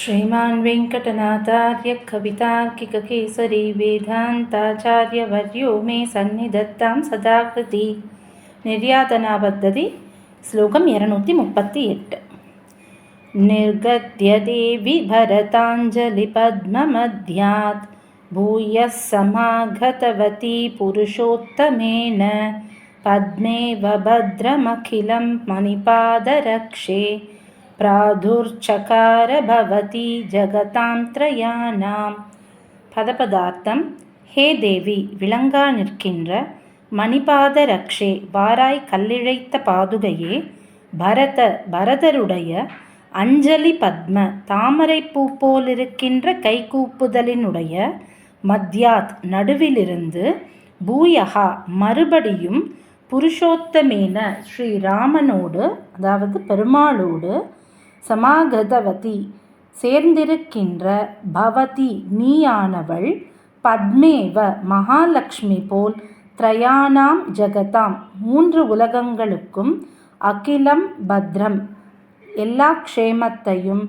श्रीमान् वेङ्कटनाचार्यकविताकिककेसरी वेदान्ताचार्यवर्यो मे सन्निधत्तां सदाकृति। निर्यातनापद्धति श्लोकं एरनूतिमुपति एट् निर्गद्यदेवि भरताञ्जलिपद्ममध्यात्। भूयः समागतवती पुरुषोत्तमेन। पद्मेव भद्रमखिलं मणिपादरक्षे। பிராதுர்ச்சகார भवति जगतां त्रयाणां பதபதார்த்தம் ஹே தேவி விளங்கா நிற்கின்ற மணிபாத ரக்ஷே வாராய் கல்லிழைத்த பாதுகையே பரத பரதருடைய அஞ்சலி பத்ம தாமரைப்பூ போலிருக்கின்ற கைகூப்புதலினுடைய மத்யாத் நடுவிலிருந்து பூயகா மறுபடியும் புருஷோத்தமேன ஸ்ரீராமனோடு அதாவது பெருமாளோடு சமாகதவதி. சேர்ந்திருக்கின்ற பவதி நீயானவள் பத்மேவ மகாலட்சுமி போல் திரயானாம் ஜகதாம். மூன்று உலகங்களுக்கும் அகிலம் பத்ரம் எல்லா க்ஷேமத்தையும்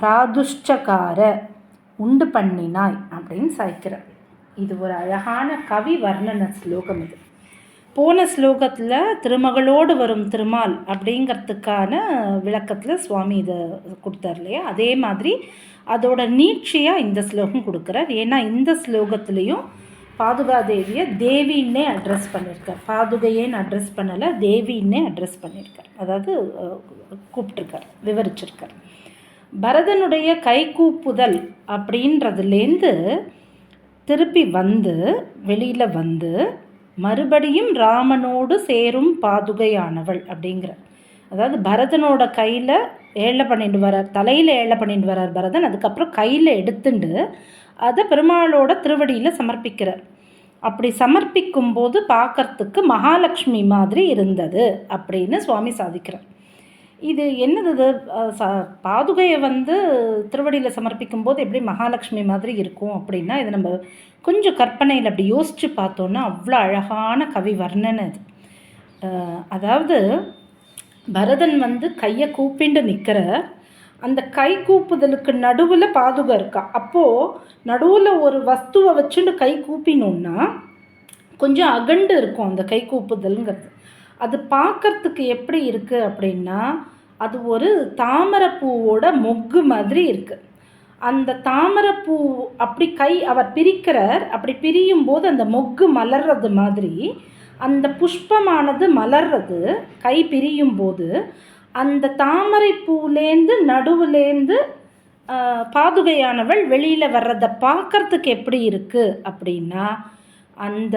பிராதுஷ்டகார உண்டு பண்ணினாய் அப்படின்னு சாய்க்கிறார். இது ஒரு அழகான கவி வர்ணன ஸ்லோகம் இது. போன ஸ்லோகத்தில் திருமகளோடு வரும் திருமால் அப்படிங்கிறதுக்கான விளக்கத்தில் சுவாமி இதை கொடுத்தார் இல்லையா? அதே மாதிரி அதோட நீட்சியாக இந்த ஸ்லோகம் கொடுக்குறார். ஏன்னா இந்த ஸ்லோகத்துலேயும் பாதுகாதேவியை தேவின்னே அட்ரஸ் பண்ணியிருக்கார் பாதுகையேன்னு அட்ரஸ் பண்ணலை தேவின்னே அட்ரஸ் பண்ணியிருக்கார் அதாவது கூப்பிட்டுருக்கார் விவரிச்சிருக்கார். பரதனுடைய கைகூப்புதல் அப்படின்றதுலேருந்து திருப்பி வந்து வெளியில் வந்து மறுபடியும் ராமனோடு சேரும் பாதுகையானவள் அப்படிங்கிற அதாவது பரதனோட கையில் ஏழை பண்ணிட்டு வரார் தலையில் ஏழை பண்ணிட்டு வரார் பரதன். அதுக்கப்புறம் கையில் எடுத்துண்டு அதை பெருமாளோட திருவடியில் சமர்ப்பிக்கிறார். அப்படி சமர்ப்பிக்கும் போது பார்க்கறதுக்கு மகாலட்சுமி மாதிரி இருந்தது அப்படின்னு சுவாமி சாதிக்கிறார். இது என்னது இது? பாதுகையை வந்து திருவடியில் சமர்ப்பிக்கும் போது எப்படி மகாலட்சுமி மாதிரி இருக்கும் அப்படின்னா இது நம்ம கொஞ்சம் கற்பனையில் அப்படி யோசித்து பார்த்தோன்னா அவ்வளோ அழகான கவி வர்ணனை அது. அதாவது பரதன் வந்து கையை கூப்பிண்டு நிற்கிற அந்த கை கூப்புதலுக்கு நடுவில் பாதுகை இருக்கா? அப்போது நடுவில் ஒரு வஸ்துவை வச்சுட்டு கை கூப்பினோன்னா கொஞ்சம் அகண்டு இருக்கும் அந்த கை கூப்புதலுங்கிறது. அது பார்க்கறதுக்கு எப்படி இருக்குது அப்படின்னா அது ஒரு தாமரைப்பூவோட மொக்கு மாதிரி இருக்குது அந்த தாமரைப்பூ அப்படி கை அவர் பிரிக்கிறார். அப்படி பிரியும் போது அந்த மொக்கு மலர்றது மாதிரி அந்த புஷ்பமானது மலர்றது கை பிரியும் போது அந்த தாமரை பூலேந்து நடுவுலேருந்து பாதுகையானவள் வெளியில் வர்றதை பார்க்கறதுக்கு எப்படி இருக்குது அப்படின்னா அந்த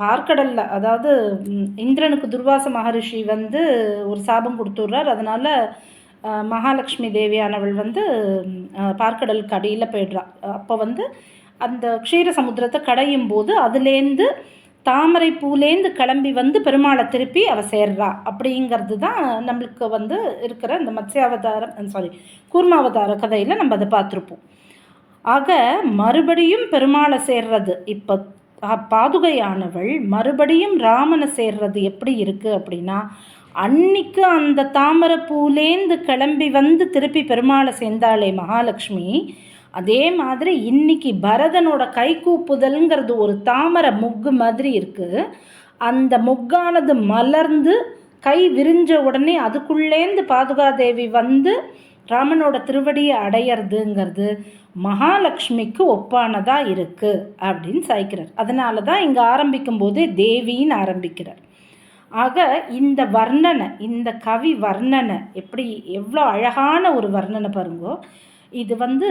பார்க்கடலில் அதாவது இந்திரனுக்கு துர்வாச மகரிஷி வந்து ஒரு சாபம் கொடுத்துட்றார். அதனால் மகாலட்சுமி தேவியானவள் வந்து பார்க்கடலுக்கு அடியில் போயிடுறா. அப்போ வந்து அந்த க்ஷீர சமுத்திரத்தை கடையும் போது அதுலேருந்து தாமரை பூலேந்து கிளம்பி வந்து பெருமாளை திருப்பி அவள் சேர்றா. அப்படிங்கிறது தான் நம்மளுக்கு வந்து இருக்கிற இந்த மத்ஸ்யாவதாரம் சாரி கூர்மாவதார கதையில் நம்ம அதை பார்த்துருப்போம். ஆக மறுபடியும் பெருமாளை சேர்றது. இப்போ பாதுகையானவள் மறுபடியும் ராமனை சேர்றது எப்படி இருக்குது அப்படின்னா அன்னைக்கு அந்த தாமரை பூலேந்து கிளம்பி வந்து திருப்பி பெருமாளை சேர்ந்தாளே மகாலட்சுமி. அதே மாதிரி இன்னைக்கு பரதனோட கைகூப்புதல்ங்கிறது ஒரு தாமரை முக்கு மாதிரி இருக்குது அந்த முக்கானது மலர்ந்து கை விரிஞ்ச உடனே அதுக்குள்ளேந்து பாதுகாதேவி வந்து ராமனோட திருவடியை அடையிறதுங்கிறது. மகாலட்சுமிக்கு ஒப்பானதாக இருக்குது அப்படின்னு சாய்க்கிறார். அதனால தான் இங்கே ஆரம்பிக்கும் போது தேவின்னு ஆரம்பிக்கிறார். ஆக இந்த வர்ணனை இந்த கவி வர்ணனை எப்படி எவ்வளோ அழகான ஒரு வர்ணனை பாருங்கோ. இது வந்து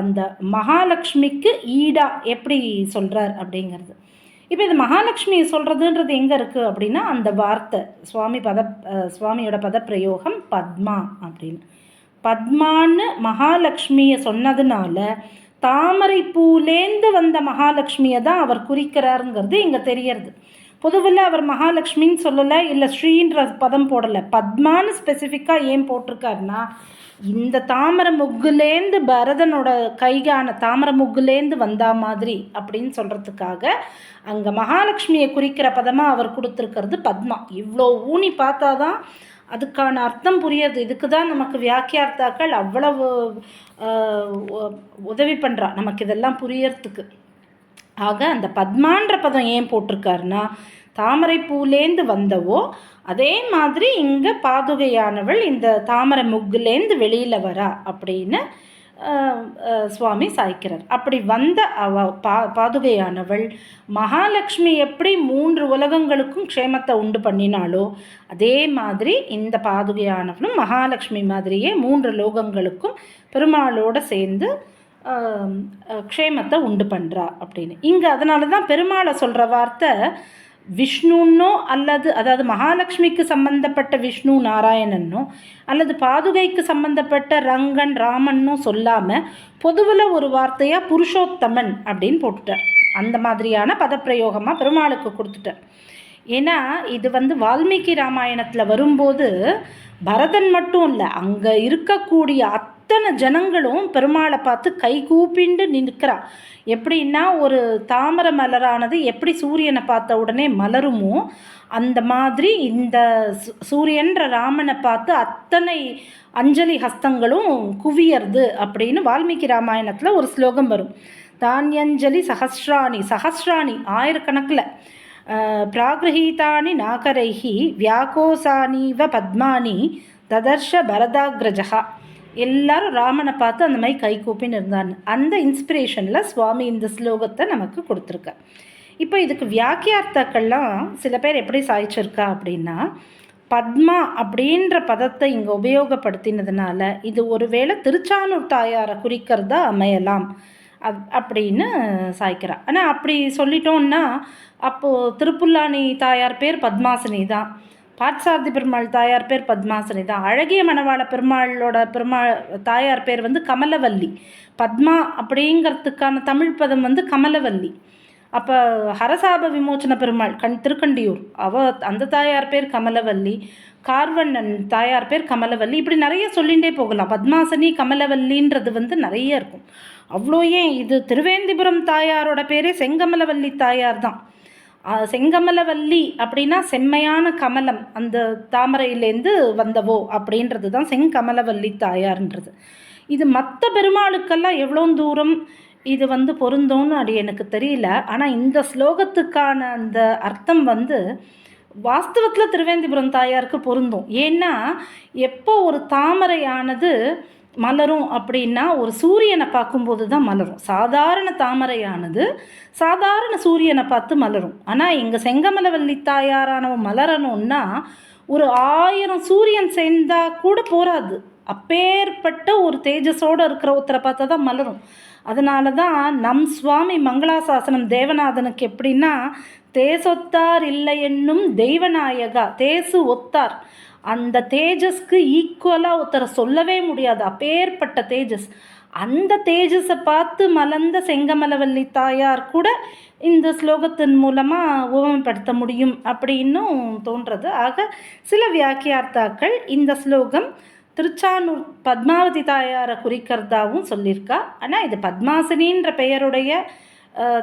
அந்த மகாலட்சுமிக்கு ஈடா எப்படி சொல்கிறார் அப்படிங்கிறது. இப்போ இது மகாலட்சுமி சொல்கிறதுன்றது எங்கே இருக்குது அப்படின்னா அந்த வார்த்தை சுவாமி பத சுவாமியோட பதப்பிரயோகம் பத்மா அப்படின்னு. பத்மான்னு மகாலட்சுமியை சொன்னதுனால தாமரை பூலேந்து வந்த மகாலட்சுமியை தான் அவர் குறிக்கிறாருங்கிறது இங்கே தெரியறது. பொதுவில் அவர் மகாலட்சுமின்னு சொல்லலை இல்லை ஸ்ரீன்ற பதம் போடலை. பத்மான்னு ஸ்பெசிஃபிக்காக ஏன் போட்டிருக்காருன்னா இந்த தாமரை முக்குலேந்து பரதனோட கைகான தாமரை முக்குலேந்து வந்தா மாதிரி அப்படின்னு சொல்கிறதுக்காக அங்கே மகாலட்சுமியை குறிக்கிற பதமாக அவர் கொடுத்துருக்கிறது பத்மா. இவ்வளோ ஊனி பார்த்தா தான் அதுக்கான அர்த்தம் புரியாது இதுக்கு தான் நமக்கு வியாக்கியார்த்தாக்கள் அவ்வளவு உதவி பண்ணுறா நமக்கு இதெல்லாம் புரியறதுக்கு. ஆக அந்த பத்மான்ற பதம் ஏன் போட்டிருக்காருன்னா தாமரை பூலேந்து வந்தவோ அதே மாதிரி இங்கே பாதுகையானவள் இந்த தாமரை முக்குலேந்து வெளியில் வரா அப்படின்னு சுவாமி சாய்க்கிறார். அப்படி வந்த அவ பா பாதுகையானவள் மகாலட்சுமி எப்படி மூன்று உலகங்களுக்கும் க்ஷேமத்தை உண்டு பண்ணினாலோ அதே மாதிரி இந்த பாதுகையானவளும் மகாலட்சுமி மாதிரியே மூன்று லோகங்களுக்கும் பெருமாளோடு சேர்ந்து க்ஷேமத்தை உண்டு பண்ணுறா அப்படின்னு. இங்கே அதனால தான் பெருமாளை சொல்கிற வார்த்தை விஷ்ணுன்னோ அல்லது அதாவது மகாலட்சுமிக்கு சம்பந்தப்பட்ட விஷ்ணு நாராயணன்னோ அல்லது பாதுகைக்கு சம்பந்தப்பட்ட ரங்கன் ராமன்னோ சொல்லாமல் பொதுவில் ஒரு வார்த்தையாக புருஷோத்தமன் அப்படின்னு போட்டுட்டார். அந்த மாதிரியான பதப்பிரயோகமாக பெருமாளுக்கு கொடுத்துட்டார். ஏன்னா இது வந்து வால்மீகி ராமாயணத்தில் வரும்போது பரதன் மட்டும் இல்லை அங்கே இருக்கக்கூடிய அத்தனை ஜனங்களும் பெருமாளை பார்த்து கை கூப்பிண்டு நிற்கிறா. எப்படின்னா ஒரு தாமர மலரானது எப்படி சூரியனை பார்த்த உடனே மலருமோ அந்த மாதிரி இந்த சூரியன்ற ராமனை பார்த்து அத்தனை அஞ்சலி ஹஸ்தங்களும் குவியறது அப்படின்னு வால்மீகி ராமாயணத்தில் ஒரு ஸ்லோகம் வரும். தானியஞ்சலி சஹஸ்ராணி சஹஸ்ராணி ஆயிரக்கணக்கில். பிராகிருஹீதானி நாகரைஹி வியாகோசானீவ பத்மானி ததர்ஷ பரதாகிரஜா எல்லாரும் ராமனை பார்த்து அந்த மாதிரி கை கூப்பின்னு அந்த இன்ஸ்பிரேஷனில் சுவாமி இந்த ஸ்லோகத்தை நமக்கு கொடுத்துருக்க இப்போ இதுக்கு வியாக்கியார்த்தாக்கள்லாம் சில பேர் எப்படி சாய்ச்சிருக்கா அப்படின்னா பத்மா அப்படின்ற பதத்தை இங்கே உபயோகப்படுத்தினதுனால இது ஒருவேளை திருச்சானூர் தாயாரை குறிக்கிறதா அமையலாம் அப் அப்படின்னு சாய்க்கிறா. ஆனால் அப்படி சொல்லிட்டோன்னா அப்போது திருப்புல்லானி தாயார் பேர் பத்மாசினி தான். பாட்சாரதி பெருமாள் தாயார் பேர் பத்மாசினி தான். அழகிய மணவாள பெருமாளோட பெருமாள் தாயார் பேர் வந்து கமலவல்லி. பத்மா அப்படிங்கிறதுக்கான தமிழ் பதம் வந்து கமலவல்லி. அப்போ ஹரசாப விமோச்சன பெருமாள் கண் திருக்கண்டியூர். அவ அந்த தாயார் பேர் கமலவல்லி கார்வண்ணன் தாயார் பேர் கமலவல்லி. இப்படி நிறைய சொல்லிகிட்டே போகலாம். பத்மாசனி கமலவல்லின்றது வந்து நிறைய இருக்கும். அவ்வளோ ஏன்? இது திருவேந்திபுரம் தாயாரோட பேரே செங்கமலவல்லி தாயார் தான். செங்கமலவல்லி அப்படின்னா செம்மையான கமலம். அந்த தாமரையிலேருந்து வந்தவோ அப்படின்றது தான் செங்கமலவல்லி தாயார்ன்றது. இது மற்ற பெருமாளுக்கெல்லாம் எவ்வளோ தூரம் இது வந்து பொருந்தோன்னு அது எனக்கு தெரியல. ஆனால் இந்த ஸ்லோகத்துக்கான அந்த அர்த்தம் வந்து வாஸ்தவத்தில் திருவேந்திபுரம் தாயாருக்கு பொருந்தும். ஏன்னா எப்போ ஒரு தாமரையானது மலரும் அப்படின்னா ஒரு சூரியனை பார்க்கும்போது தான் மலரும். சாதாரண தாமரையானது சாதாரண சூரியனை பார்த்து மலரும். ஆனால் எங்கள் செங்கமலவல்லி தாயாரானவன் மலரணும்னா ஒரு ஆயிரம் சூரியன் சேர்ந்தால் கூட போகாது அப்பேற்பட்ட ஒரு தேஜஸோடு இருக்கிற ஒருத்தரை பார்த்தா தான் மலரும். அதனால தான் நம் சுவாமி மங்களாசாசனம் தேவநாதனுக்கு எப்படின்னா தேசொத்தார் இல்லை என்னும் தெய்வநாயகா தேசு ஒத்தார். அந்த தேஜஸ்க்கு ஈக்குவலாக ஒருத்தரை சொல்லவே முடியாது. அப்பேற்பட்ட தேஜஸ். அந்த தேஜஸை பார்த்து மலர்ந்த செங்கமலவல்லி தாயார் கூட இந்த ஸ்லோகத்தின் மூலமாக உவமைப்படுத்த முடியும் அப்படின்னும் தோன்றது. ஆக சில வியாக்கியார்த்தாக்கள் இந்த ஸ்லோகம் திருச்சானூர் பத்மாவதி தாயாரை குறிக்கிறதாவும் சொல்லியிருக்கா. ஆனால் இது பத்மாசினின்ற பெயருடைய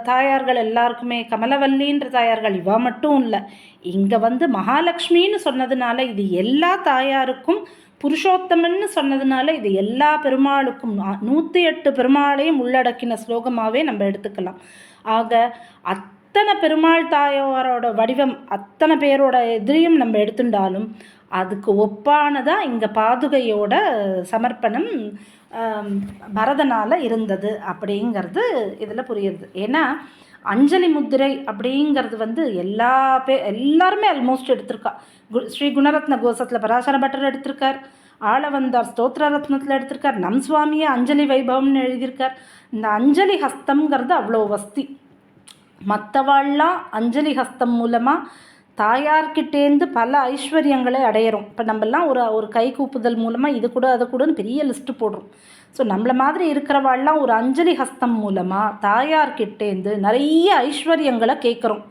தாயார்கள் எல்லாருக்குமே கமலவல்லின்ற தாயார்கள் இவா மட்டும் இல்லை. இங்கே வந்து மகாலட்சுமின்னு சொன்னதுனால இது எல்லா தாயாருக்கும் புருஷோத்தமன்னு சொன்னதுனால இது எல்லா பெருமாளுக்கும் நூற்றி எட்டு பெருமாளையும் உள்ளடக்கின ஸ்லோகமாகவே நம்ம எடுத்துக்கலாம். ஆக அத்தனை பெருமாள் தாயாரோட வடிவம் அத்தனை பேரோட எதிரியும் நம்ம எடுத்துட்டாலும் அதுக்கு ஒப்பானதாக இங்கே பாதுகையோட சமர்ப்பணம் பரதனால் இருந்தது அப்படிங்கிறது இதில் புரியுது. ஏன்னா அஞ்சலி முத்திரை அப்படிங்கிறது வந்து எல்லா பே எல்லாருமே ஆல்மோஸ்ட் எடுத்திருக்கா. கு ஸ்ரீ குணரத்ன கோசத்தில் பராசர பட்டர் எடுத்திருக்கார் ஆளவந்தார் ஸ்தோத்திர ரத்னத்தில் எடுத்திருக்கார் நம் சுவாமியை அஞ்சலி வைபவம்னு எழுதியிருக்கார். இந்த அஞ்சலி ஹஸ்தம்ங்கிறது அவ்வளோ வஸ்தி மற்றவாள்லாம் அஞ்சலி ஹஸ்தம் மூலமாக தாயார்கிட்டேருந்து பல ஐஸ்வர்யங்களை அடையிறோம். இப்போ நம்மலாம் ஒரு ஒரு கை கூப்புதல் மூலமாக இது கூட அதை கூடன்னு பெரிய லிஸ்ட்டு போடுறோம். ஸோ நம்மளை மாதிரி இருக்கிறவாள்லாம் ஒரு அஞ்சலி ஹஸ்தம் மூலமாக தாயார்கிட்டேருந்து நிறைய ஐஸ்வர்யங்களை கேட்குறோம்.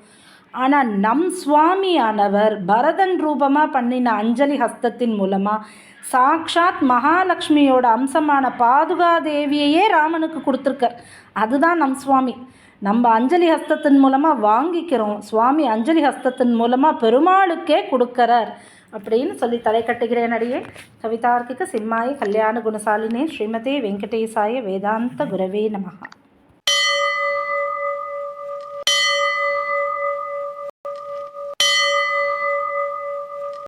ஆனால் நம் சுவாமியானவர் பரதன் ரூபமாக பண்ணின அஞ்சலி ஹஸ்தத்தின் மூலமாக சாக்ஷாத் மகாலட்சுமியோட அம்சமான பாதுகாதேவியையே ராமனுக்கு கொடுத்துருக்கார். அதுதான் நம் சுவாமி. நம்ம அஞ்சலி ஹஸ்தத்தின் மூலமாக வாங்கிக்கிறோம். சுவாமி அஞ்சலி ஹஸ்தத்தின் மூலமாக பெருமாளுக்கே கொடுக்கிறார். அப்படின்னு சொல்லி தலை கட்டுகிறேன் அடியே. கவிதார்க்கிக சிம்மாய கல்யாண குணசாலினே ஸ்ரீமதே வெங்கடேசாய வேதாந்த குரவே நமகா